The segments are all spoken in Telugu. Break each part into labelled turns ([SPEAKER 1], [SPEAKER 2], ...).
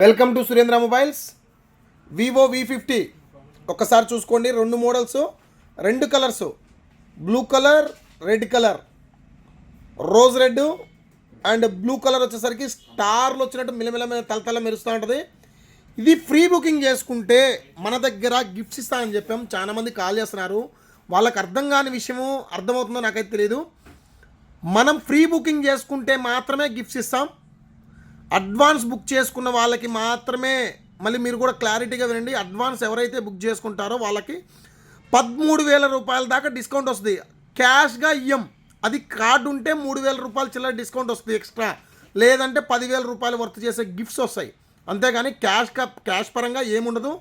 [SPEAKER 1] Welcome to Surendra mobiles. Vivo V fifty ఒక్కసారి చూసుకోండి రెండు మోడల్స్ రెండు colours blue colour red colour rose red and blue colour వచ్చేసరికి స్టార్లు వచ్చినట్టు మిలమిల తలతల మెరుస్తూ ఉంటుంది. ఇది ఫ్రీ బుకింగ్ చేసుకుంటే మన దగ్గర గిఫ్ట్స్ ఇస్తామని చెప్పాం. చాలామంది కాల్ చేస్తున్నారు. వాళ్ళకి అర్థం కాని విషయము అర్థమవుతుందో నాకైతే తెలియదు మనం ఫ్రీ బుకింగ్ చేసుకుంటే మాత్రమే గిఫ్ట్స్ ఇస్తాం. అడ్వాన్స్ బుక్ చేసుకున్న వాళ్ళకి మాత్రమే మళ్ళీ మీరు కూడా క్లారిటీగా వినండి అడ్వాన్స్ ఎవరైతే బుక్ చేసుకుంటారో వాళ్ళకి పదమూడు వేల రూపాయల దాకా డిస్కౌంట్ వస్తుంది. క్యాష్గా ఇయ్యం. అది కార్డు ఉంటే మూడు వేల రూపాయలు చిల్లర డిస్కౌంట్ వస్తుంది ఎక్స్ట్రా. లేదంటే పదివేల రూపాయలు వర్త్ చేసే గిఫ్ట్స్ వస్తాయి. అంతేగాని క్యాష్ క్యాష్ పరంగా ఏముండదు.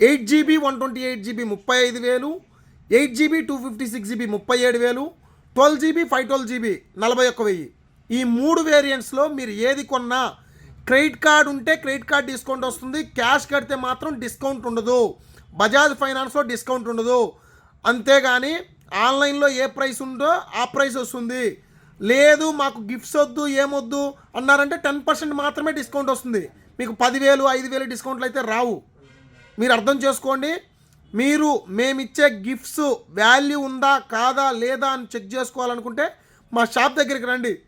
[SPEAKER 1] Eight GB one twenty eight GB ముప్పై ఐదు వేలు. Eight GB two fifty six GB ముప్పై ఏడు వేలు. Twelve GB five twelve GB నలభై ఒక్క వెయ్యి. ఈ మూడు వేరియంట్స్లో మీరు ఏది కొన్నా క్రెడిట్ కార్డ్ ఉంటే క్రెడిట్ కార్డ్ డిస్కౌంట్ వస్తుంది. క్యాష్ కడితే మాత్రం డిస్కౌంట్ ఉండదు. బజాజ్ ఫైనాన్స్లో డిస్కౌంట్ ఉండదు. అంతేగాని ఆన్లైన్లో ఏ ప్రైస్ ఉందో ఆ ప్రైస్ వస్తుంది. లేదు మాకు గిఫ్ట్స్ వద్దు ఏమొద్దు అన్నారంటే టెన్ పర్సెంట్ మాత్రమే డిస్కౌంట్ వస్తుంది. మీకు పదివేలు ఐదు వేలు డిస్కౌంట్లు అయితే రావు. మీరు అర్థం చేసుకోండి. మీరు మేమిచ్చే గిఫ్ట్స్ వాల్యూ ఉందా కాదా లేదా అని చెక్ చేసుకోవాలనుకుంటే మా షాప్ దగ్గరికి రండి.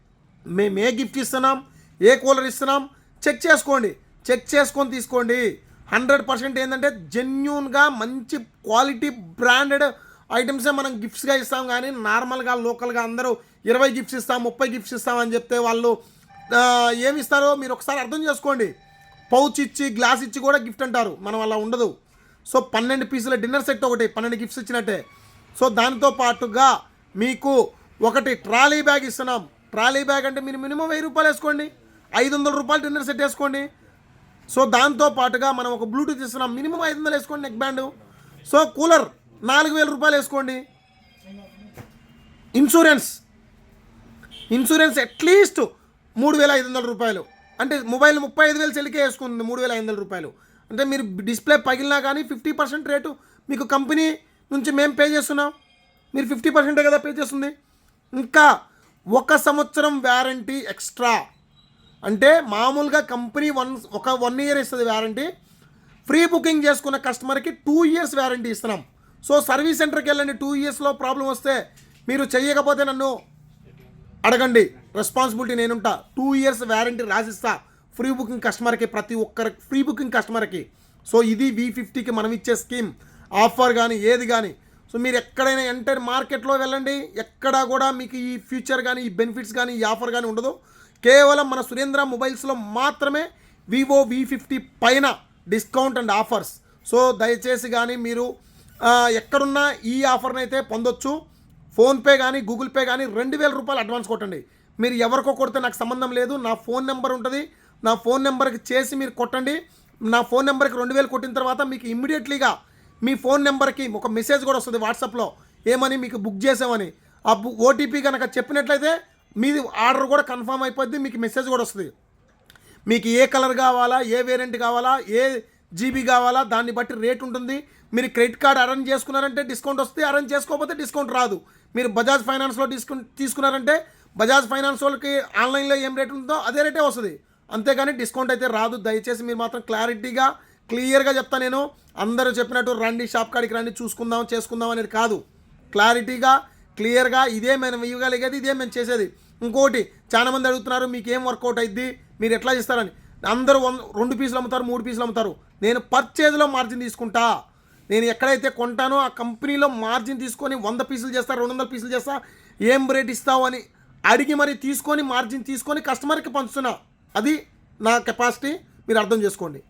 [SPEAKER 1] మేము ఏ గిఫ్ట్ ఇస్తున్నాం? ఏ కూలర్ ఇస్తున్నాం? చెక్ చేసుకోండి. చెక్ చేసుకొని తీసుకోండి. హండ్రెడ్ పర్సెంట్ ఏంటంటే జెన్యున్గా మంచి క్వాలిటీ బ్రాండెడ్ ఐటమ్సే మనం గిఫ్ట్స్గా ఇస్తాం. కానీ నార్మల్గా లోకల్గా అందరూ ఇరవై గిఫ్ట్స్ ఇస్తాం ముప్పై గిఫ్ట్స్ ఇస్తామని చెప్తే వాళ్ళు ఏమి ఇస్తారో మీరు ఒకసారి అర్థం చేసుకోండి. పౌచ్ ఇచ్చి గ్లాస్ ఇచ్చి కూడా గిఫ్ట్ అంటారు. మనం అలా ఉండదు. సో పన్నెండు పీసుల డిన్నర్ సెట్ ఒకటి పన్నెండు గిఫ్ట్స్ ఇచ్చినట్టే. సో దానితో పాటుగా మీకు ఒకటి ట్రాలీ బ్యాగ్ ఇస్తున్నాం. ట్రాలీ బ్యాగ్ అంటే మీరు మినిమం వెయ్యి రూపాయలు వేసుకోండి. ఐదు వందల రూపాయలు డిన్నర్ సెట్ వేసుకోండి. సో దాంతో పాటుగా మనం ఒక బ్లూటూత్ ఇస్తున్నాం. మినిమం ఐదు వందలు వేసుకోండి నెక్ బ్యాండ్ సో కూలర్ నాలుగు వేల రూపాయలు వేసుకోండి. ఇన్సూరెన్స్. ఇన్సూరెన్స్ అట్లీస్ట్ మూడు వేల ఐదు వందల రూపాయలు. అంటే మొబైల్ ముప్పై ఐదు వేలు చెల్లికే వేసుకుంది మూడు వేల ఐదు వందల రూపాయలు. అంటే మీరు డిస్ప్లే పగిలినా కానీ ఫిఫ్టీ పర్సెంట్ రేటు మీకు కంపెనీ నుంచి మేము పే చేస్తున్నాం. మీరు ఫిఫ్టీ పర్సెంటే కదా పే చేస్తుంది. ఇంకా ఒక సంవత్సరం వ్యారంటీ ఎక్స్ట్రా. అంటే మామూలుగా కంపెనీ వన్ ఒక వన్ ఇయర్ ఇస్తుంది వ్యారంటీ ఫ్రీ బుకింగ్ చేసుకున్న కస్టమర్కి టూ ఇయర్స్ వ్యారంటీ ఇస్తున్నాం. సో సర్వీస్ సెంటర్కి వెళ్ళండి టూ ఇయర్స్లో ప్రాబ్లం వస్తే మీరు చెయ్యకపోతే నన్ను అడగండి. రెస్పాన్సిబిలిటీ నేనుంటా. టూ ఇయర్స్ వ్యారంటీ రాసిస్తా ఫ్రీ బుకింగ్ కస్టమర్కి ప్రతి ఒక్కరి ఫ్రీ బుకింగ్ కస్టమర్కి. సో ఇది వి ఫిఫ్టీకి మనం ఇచ్చే స్కీమ్. ఆఫర్ కానీ ఏది కానీ సో మీరు ఎక్కడైనా ఎంటైర్ మార్కెట్లో వెళ్ళండి. ఎక్కడా కూడా మీకు ఈ ఫ్యూచర్ కానీ ఈ బెనిఫిట్స్ కానీ ఈ ఆఫర్ కానీ ఉండదు. కేవలం మన సురేంద్ర మొబైల్స్లో మాత్రమే వివో వి ఫిఫ్టీ పైన డిస్కౌంట్ అండ్ ఆఫర్స్. సో దయచేసి కానీ మీరు ఎక్కడున్నా ఈ ఆఫర్ని అయితే పొందొచ్చు. ఫోన్పే కానీ గూగుల్ పే కానీ రెండు వేల రూపాయలు అడ్వాన్స్ కొట్టండి. మీరు ఎవరికో కొడితే నాకు సంబంధం లేదు. నా ఫోన్ నెంబర్ ఉంటుంది. నా ఫోన్ నెంబర్కి చేసి మీరు కొట్టండి. నా ఫోన్ నెంబర్కి రెండు వేలు కొట్టిన తర్వాత మీకు ఇమ్మీడియట్లీగా మీ ఫోన్ నెంబర్కి ఒక మెసేజ్ కూడా వస్తుంది వాట్సాప్లో. ఏమని మీకు బుక్ చేసామని. ఆ బు ఓటీపీ కనుక చెప్పినట్లయితే మీది ఆర్డర్ కూడా కన్ఫర్మ్ అయిపోద్ది మీకు మెసేజ్ కూడా వస్తుంది. మీకు ఏ కలర్ కావాలా ఏ వేరియంట్ కావాలా ఏ జీబీ కావాలా దాన్ని బట్టి రేట్ ఉంటుంది. మీరు క్రెడిట్ కార్డ్ అరేంజ్ చేసుకున్నారంటే డిస్కౌంట్ వస్తే అరేంజ్ చేసుకోకపోతే డిస్కౌంట్ రాదు. మీరు బజాజ్ ఫైనాన్స్లో డిస్కౌంట్ తీసుకున్నారంటే బజాజ్ ఫైనాన్స్ వాళ్ళకి ఆన్లైన్లో ఏం రేట్ ఉందో అదే రేటే వస్తుంది. అంతేగాని డిస్కౌంట్ అయితే రాదు. దయచేసి మీరు మాత్రం క్లారిటీగా క్లియర్గా చెప్తా నేను. అందరూ చెప్పినట్టు రండి షాప్ కాడికి రండి చూసుకుందాం చేసుకుందాం అనేది కాదు. క్లారిటీగా క్లియర్గా ఇదే మేము ఇవ్వగలిగేది ఇదే మేము చేసేది. ఇంకోటి చాలామంది అడుగుతున్నారు మీకు ఏం వర్కౌట్ అయింది మీరు ఎట్లా చేస్తారని? అందరూ వన్ రెండు పీసులు అమ్ముతారు మూడు పీసులు అమ్ముతారు. నేను పర్చేజ్లో మార్జిన్ తీసుకుంటా. నేను ఎక్కడైతే కొంటానో ఆ కంపెనీలో మార్జిన్ తీసుకొని వంద పీసులు చేస్తా రెండు వందల పీసులు చేస్తా ఏం రేట్ ఇస్తావు అని అడిగి మరి తీసుకొని మార్జిన్ తీసుకొని కస్టమర్కి పంచుతున్నా. అది నా కెపాసిటీ మీరు అర్థం చేసుకోండి.